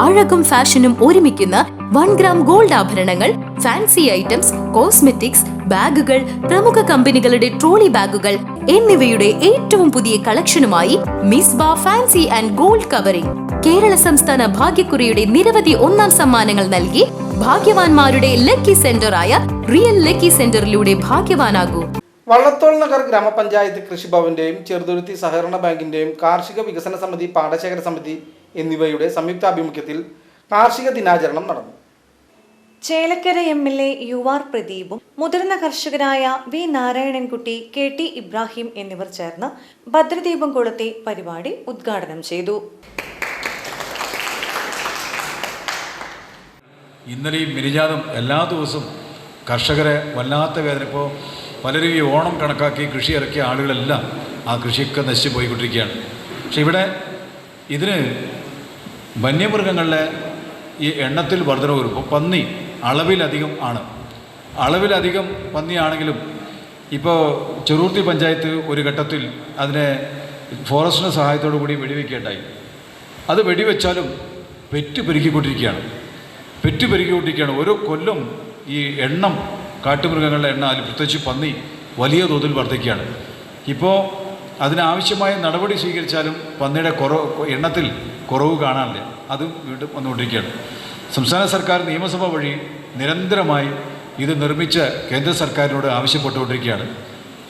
അഴകും ഫാഷനും ഒരുമിക്കുന്ന one gram gold ആഭരണങ്ങൾ ഫാൻസി ഐറ്റംസ് കോസ്മെറ്റിക്സ് ബാഗുകൾ പ്രമുഖ കമ്പനികളുടെ ട്രോളി ബാഗുകൾ എന്നിവയുടെ ഏറ്റവും പുതിയ കളക്ഷനുമായി മിസ് ബാ fancy and gold covering. Kerala സംസ്ഥാന ഭാഗ്യക്കുറിയുടെ നിരവധി ഒന്നാം സമ്മാനങ്ങൾ നൽകി ഭാഗ്യവാന്മാരുടെ ലക്കി സെന്ററായ റിയൽ ലക്കി സെന്ററിലൂടെ ഭാഗ്യവാനാകൂ. വള്ളത്തോൾ നഗർ ഗ്രാമപഞ്ചായത്ത് കൃഷിഭവന്റെയും ചെറുതുരുത്തി സഹകരണ ബാങ്കിന്റെയും കാർഷിക വികസന സമിതി പാടശേഖര സമിതി എന്നിവയുടെ സംയുക്താഭിമുഖ്യത്തിൽ കാർഷിക ദിനാചരണം നടന്നു. Chelakkara M L A U R പ്രദീപും മുതിർന്ന കർഷകരായ V Narayanankutty K T Ibrahim എന്നിവർ ചേർന്ന് ഭദ്രദീപം കൊളുത്തി പരിപാടി ഉദ്ഘാടനം ചെയ്തു. ഇന്നലെയും മിനിജാതും എല്ലാ ദിവസവും കർഷകരെ വല്ലാത്ത വേദന. ഇപ്പോൾ പലരും ഈ ഓണം കണക്കാക്കി കൃഷി ഇറക്കിയ ആളുകളെല്ലാം ആ കൃഷിയൊക്കെ നശിച്ചു പോയിക്കൊണ്ടിരിക്കുകയാണ് പക്ഷെ ഇവിടെ ഇതിന് വന്യമൃഗങ്ങളുടെ ഈ എണ്ണത്തിൽ വർധന വരും. ഇപ്പോൾ പന്നി അളവിലധികം ആണ്. അളവിലധികം പന്നിയാണെങ്കിലും ഇപ്പോൾ ചെറുർത്തി പഞ്ചായത്ത് ഒരു ഘട്ടത്തിൽ അതിനെ ഫോറസ്റ്റിന്റെ സഹായത്തോടു കൂടി വെടിവെക്കുകയുണ്ടായി. അത് വെടിവെച്ചാലും പെറ്റ് പെരുക്കിക്കൊണ്ടിരിക്കുകയാണ്. പെറ്റ് പെരുക്കിക്കൊണ്ടിരിക്കുകയാണ്. ഓരോ കൊല്ലം ഈ എണ്ണം കാട്ടുമൃഗങ്ങളുടെ എണ്ണം അതിൽ പ്രത്യേകിച്ച് പന്നി വലിയ തോതിൽ വർദ്ധിക്കുകയാണ് ഇപ്പോൾ അതിനാവശ്യമായ നടപടി സ്വീകരിച്ചാലും പന്നിയുടെ കുറവ് എണ്ണത്തിൽ കുറവ് കാണാനില്ല. അതും വീണ്ടും വന്നുകൊണ്ടിരിക്കുകയാണ്. സംസ്ഥാന സർക്കാർ നിയമസഭ വഴി നിരന്തരമായി ഇത് നിർമ്മിച്ച കേന്ദ്ര സർക്കാരിനോട് ആവശ്യപ്പെട്ടുകൊണ്ടിരിക്കുകയാണ്.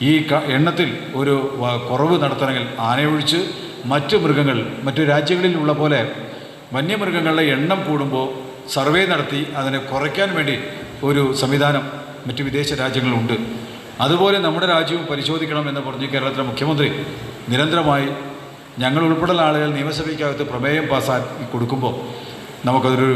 ഈ എണ്ണത്തിൽ ഒരു കുറവ് നടത്തണമെങ്കിൽ ആനയൊഴിച്ച് മറ്റ് മൃഗങ്ങൾ മറ്റു രാജ്യങ്ങളിൽ ഉള്ള പോലെ വന്യമൃഗങ്ങളുടെ എണ്ണം കൂടുമ്പോൾ സർവേ നടത്തി അതിനെ കുറയ്ക്കാൻ വേണ്ടി ഒരു സംവിധാനം മറ്റ് വിദേശ രാജ്യങ്ങളുണ്ട്. അതുപോലെ നമ്മുടെ രാജ്യവും പരിശോധിക്കണം എന്ന് പറഞ്ഞ് കേരളത്തിലെ മുഖ്യമന്ത്രി നിരന്തരമായി ഞങ്ങൾ ഉൾപ്പെടെയുള്ള ആളുകൾ നിയമസഭയ്ക്കകത്ത് പ്രമേയം പാസ്സാക്കി കൊടുക്കുമ്പോൾ നമുക്കതൊരു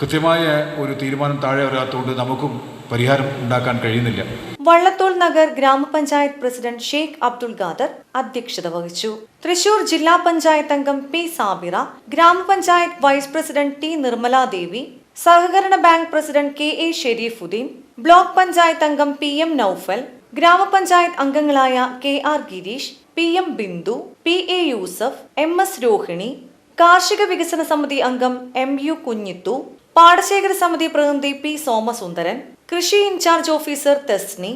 കൃത്യമായ ഒരു തീരുമാനം താഴെ വരാത്തതുകൊണ്ട് നമുക്കും പരിഹാരം ഉണ്ടാക്കാൻ കഴിയുന്നില്ല. വള്ളത്തോൾ നഗർ ഗ്രാമപഞ്ചായത്ത് പ്രസിഡന്റ് ഷെയ്ഖ് അബ്ദുൾ ഖാദർ അധ്യക്ഷത വഹിച്ചു. തൃശൂർ ജില്ലാ പഞ്ചായത്ത് അംഗം പി സാബിറ ഗ്രാമപഞ്ചായത്ത് vice president T Nirmala Devi സഹകരണ bank president K A Sherifuddin block panchayat അംഗം പി എം നൌഫൽ ഗ്രാമപഞ്ചായത്ത് അംഗങ്ങളായ K R Girish P M Bindu P A Yusuf M S Rohini കാർഷിക വികസന സമിതി അംഗം എം യു കുഞ്ഞിത്തു പാടശേഖര സമിതി പ്രതിനിധി പി സോമസുന്ദരൻ കൃഷി ഇൻചാർജ് ഓഫീസർ തെസ്നി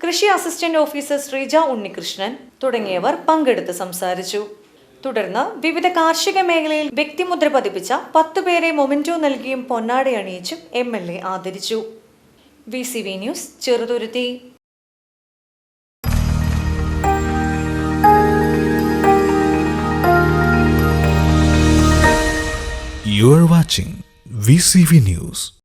കൃഷി അസിസ്റ്റന്റ് ഓഫീസർ ശ്രീജ ഉണ്ണികൃഷ്ണൻ തുടങ്ങിയവർ പങ്കെടുത്ത് സംസാരിച്ചു. തുടർന്ന് വിവിധ കാർഷിക മേഖലയിൽ വ്യക്തിമുദ്ര പതിപ്പിച്ച പത്തു പേരെ മൊമെന്റോ നൽകിയും പൊന്നാട അണിയിച്ചും എം എൽ എ ആദരിച്ചു V C V news Cheruthuruthy You are watching VCV News.